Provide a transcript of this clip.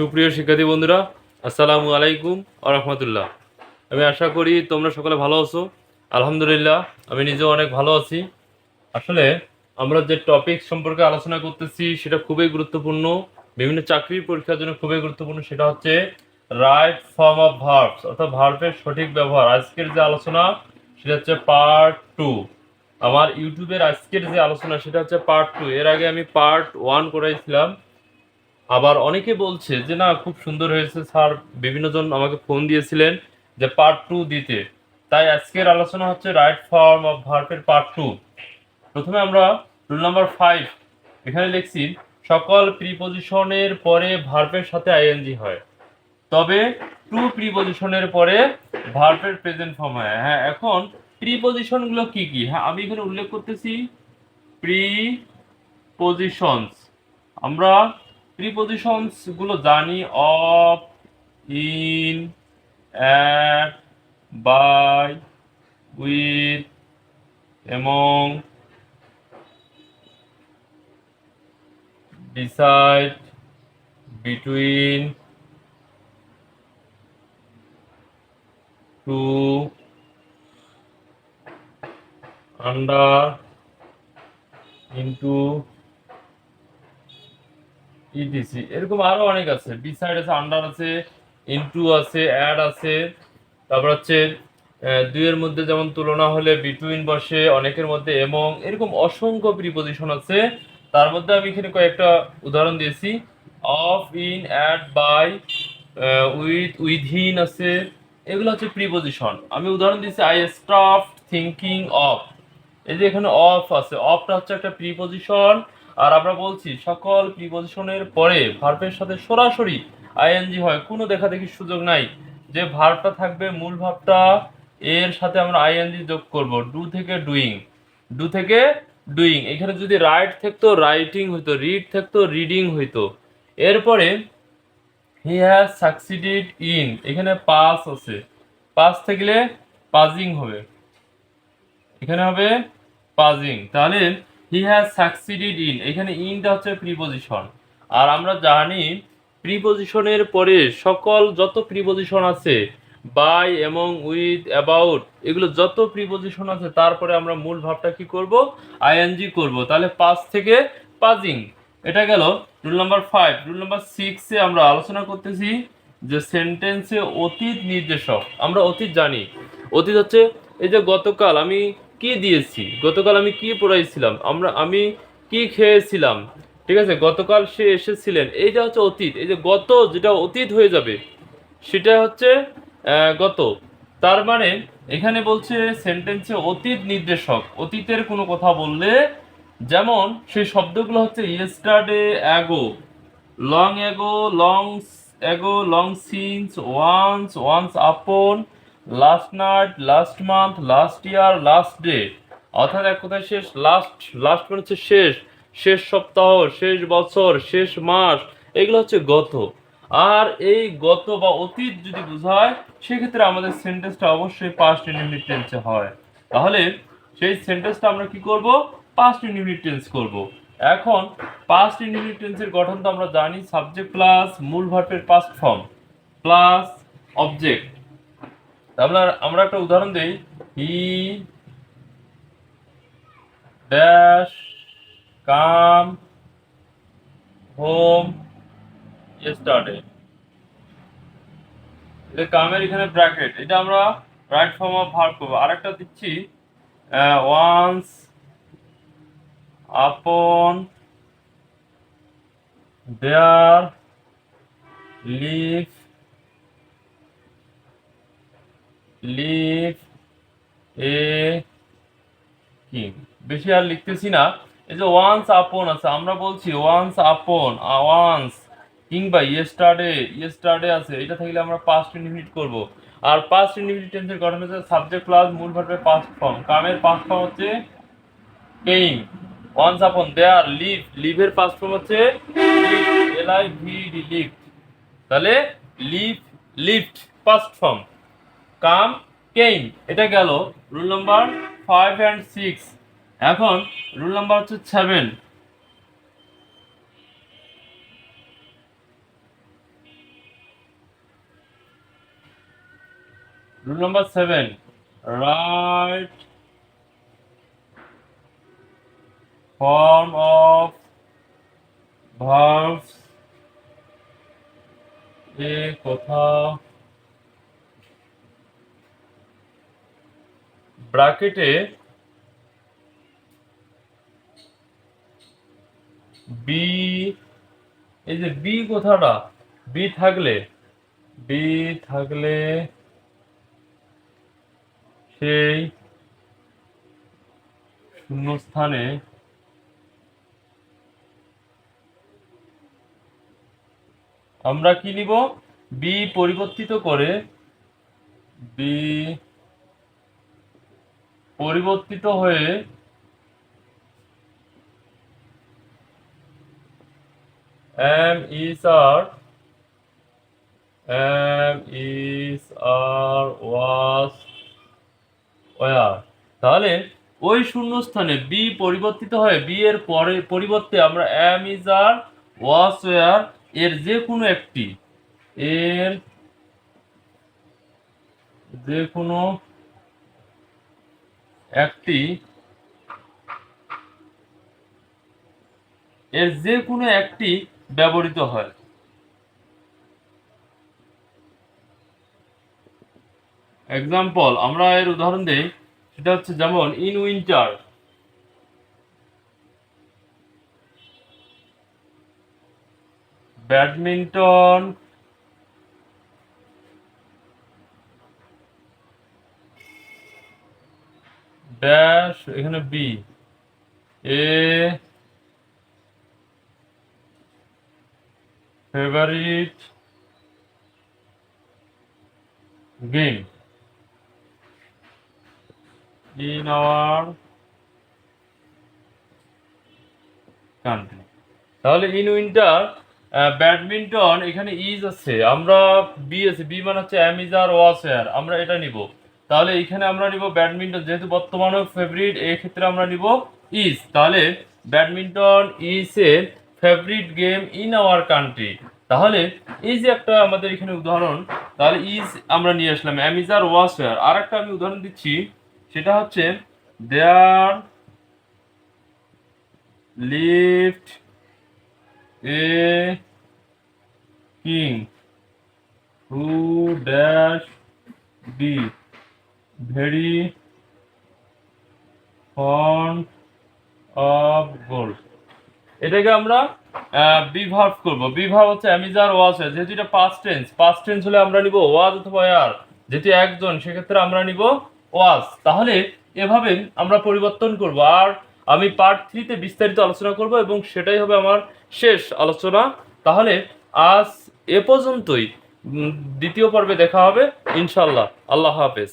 সুপ্রিয় শিক্ষার্থী বন্ধুরা, আসসালামু আলাইকুম রহমতুল্লাহ। আমি আশা করি তোমরা সকলে ভালো আছো। আলহামদুলিল্লাহ, আমি নিজেও অনেক ভালো আছি। আসলে আমরা যে টপিক সম্পর্কে আলোচনা করতেছি, সেটা খুবই গুরুত্বপূর্ণ। বিভিন্ন চাকরির পরীক্ষার জন্য খুবই গুরুত্বপূর্ণ, সেটা হচ্ছে রাইট ফর্ম অফ ভার্বস অর্থাৎ ভার্বের সঠিক ব্যবহার। আজকের যে আলোচনা, সেটা হচ্ছে পার্ট টু আমার ইউটিউবের আজকের যে আলোচনা, সেটা হচ্ছে পার্ট টু এর আগে আমি পার্ট ওয়ান করাইছিলাম। আবার অনেকে বলছে যে, না, খুব সুন্দর হয়েছে স্যার। বিভিন্ন জন আমাকে ফোন দিয়েছিলেন যে, পার্ট টু দিতে। তাই আজকের আলোচনা হচ্ছে রাইট ফর্ম অফ ভার্বের পার্ট টু। প্রথমে আমরা রুল নাম্বার ফাইভ এখানে লিখছি, সকল প্রিপোজিশনের পরে ভার্বের সাথে আইএনজি হয়। তবে টু প্রিপোজিশনের পরে ভার্বের প্রেজেন্ট ফর্ম হয়। হ্যাঁ এখন প্রিপোজিশনগুলো কি কি? হ্যাঁ আমি এখানে উল্লেখ করতেছি প্রি পজিশনস আমরা প্রিপোজিশনসগুলো জানি of in at by with এবং beside between to under into etc এরকম আরও অনেক আছে। বিসাইড আছে আন্ডার আছে ইনটু আছে অ্যাড আছে। তারপর হচ্ছে দুইয়ের মধ্যে যেমন তুলনা হলে বিটুইন বসে, অনেকের মধ্যে এবং এরকম অসংখ্য প্রিপোজিশন আছে। তার মধ্যে আমি এখানে কয়েকটা উদাহরণ দিয়েছি। Of in at by with within আছে। এগুলো হচ্ছে প্রিপোজিশন আমি উদাহরণ দিয়েছি আই স্টপ থিঙ্কিং অফ এই যে এখানে অফ আছে অফটা হচ্ছে একটা প্রিপোজিশন আর আমরা বলছি, সকল প্রিপোজিশনের পরে ভার্বের সাথে সরাসরি আইএনজি হয়, কোনো দেখা দেখির সুযোগ নাই। যে ভার্বটা থাকবে, মূল ভাবটা এর সাথে আমরা আইএনজি যোগ করব, ডু থেকে ডুইং। ডু থেকে ডুইং। এখানে যদি রাইট থাকতো, রাইটিং হইতো, রিড থাকতো, রিডিং হইতো। এরপরে, হি হ্যাজ সাকসিডেড ইন। এখানে পাস আছে। পাস থাকলে পাজিং হবে। এখানে হবে পাজিং তাহলে হি হ্যাজ সাকসিডেড ইন এখানে ইনটা হচ্ছে প্রিপোজিশন আর আমরা জানি প্রিপোজিশনের পরে সকল যত প্রিপোজিশন আছে বাই এবং উইথ অ্যাবাউট এগুলো যত প্রিপোজিশন আছে, তারপরে আমরা মূল ভাবটা কি করব? আইএনজি করব। তাহলে পাঁচ থেকে পাজিং এটা গেল rule number five rule number সিক্সে আমরা আলোচনা করতেছি যে সেন্টেন্সে অতীত নির্দেশক। আমরা অতীত জানি। অতীত হচ্ছে এই যে গতকাল, আমি কি দিয়েছি? গতকাল আমি কি পড়াইছিলাম? আমরা, আমি কি খেয়েছিলাম? ঠিক আছে? গতকাল সে এসেছিলেন। এইটা হচ্ছে অতীত। এই যে গত যেটা অতীত হয়ে যাবে, সেটা হচ্ছে গত। তার মানে এখানে বলছে সেন্টেন্সে অতীত নির্দেশক। অতীতের কোনো কথা বললে, যেমন সেই শব্দগুলো হচ্ছে yesterday ago long ago long ago long since once once upon last night last month last year last day অর্থাৎ এক কথায় শেষ লাস্ট লাস্ট মানে হচ্ছে শেষ শেষ সপ্তাহ, শেষ বছর, শেষ মাস, এগুলো হচ্ছে গত। আর এই গত বা অতীত যদি বোঝায়, সেক্ষেত্রে আমাদের সেন্টেন্সটা অবশ্যই পাস্ট ইনডিফিনিট টেন্সে হয়। তাহলে সেই সেন্টেন্সটা আমরা কি করব? পাস্ট ইনডিফিনিট টেন্স করব। এখন পাস্ট ইনডিফিনিট টেন্সের গঠন তো আমরা জানি সাবজেক্ট প্লাস মূল ভার্বের পাস্ট ফর্ম প্লাস অবজেক্ট আমরা আমরা একটা উদাহরণ দিই। He dash come home yesterday এটা কামের এখানে ব্র্যাকেট। এটা আমরা রাইট ফর্ম অফ ভার্ব করব। আরেকটা দিচ্ছি once upon there live live a king? বেশি আর লিখতেছি না। এই যে ওয়ান্স আপন আছে, আমরা বলছি ওয়ান্স আপন ওয়ান্স কিংবা ইয়েস্টারডে ইয়েস্টারডে আছে এটা থাকলে আমরা পাস্ট ইনডিফিনিট করব। আর পাস্ট ইনডিফিনিট টেন্সের গঠন হচ্ছে সাবজেক্ট প্লাস মূল ভার্বের পাস্ট ফর্ম কামের পাস্ট ফর্ম হচ্ছে came once upon there live লিভের past form হচ্ছে L I V D live তাহলে live lived past form come came এটা গেল rule number five and six এখন রুল নাম্বার হচ্ছে seven rule number seven right form of verbs এ কথা ব্র্যাকেটে B এই যে বি কথাটা? বি থাকলে বি থাকলে সেই শূন্যস্থানে আমরা কি নিব? বি পরিবর্তিত করে বি পরিবর্তিত হয়ে am is are am is are was were তাহলে ওই শূন্যস্থানে বি পরিবর্তিত হয়ে বি এর পরে, পরিবর্তে আমরা am is are was were এর যে কোনো একটি, এর যে কোনো একটি এর যে কোনো একটি ব্যবহৃত হয়। এক্সাম্পল আমরা এর উদাহরণ দেই, সেটা হচ্ছে যেমন ইন উইন্টার ব্যাডমিন্টন ড্যাশ এখানে be a favourite game in our country. তাহলে ইন উইন্টার ব্যাডমিন্টন এখানে ইজ আছে। আমরা বি আছে। বি মানে হচ্ছে এম ইজ আর ওয়াস আমরা এটা নিব। তাহলে এখানে আমরা নিব ব্যাডমিন্টন, যেহেতু বর্তমানে ফেভারিট এই ক্ষেত্রে আমরা নিব ইজ। তাহলে badminton is a favourite game in our country তাহলে এই যে একটা আমাদের এখানে উদাহরণ, তাহলে ইজ আমরা নিয়ে আসলাম অ্যামিজার ইজ আর একটা আমি উদাহরণ দিচ্ছি, সেটা হচ্ছে there lived a king who dash be very fond of gold. এটাকে আমরা বিভার্ভ করব। বিভার্ভ হচ্ছে অ্যামিজার ওয়াজ হয় যেহেতু এটা পাস্ট টেন্স পাস্ট টেন্স হলে আমরা নিব ওয়াজ অথবা ইয়ার যেহেতু একজন, সেক্ষেত্রে আমরা নিব ওয়াজ তাহলে এভাবে আমরা পরিবর্তন করব। আর আমি পার্ট থ্রিতে বিস্তারিত আলোচনা করব এবং সেটাই হবে আমার শেষ আলোচনা। তাহলে আজ এ পর্যন্তই। দ্বিতীয় পর্বে দেখা হবে। ইনশাল্লাহ আল্লাহ হাফেজ।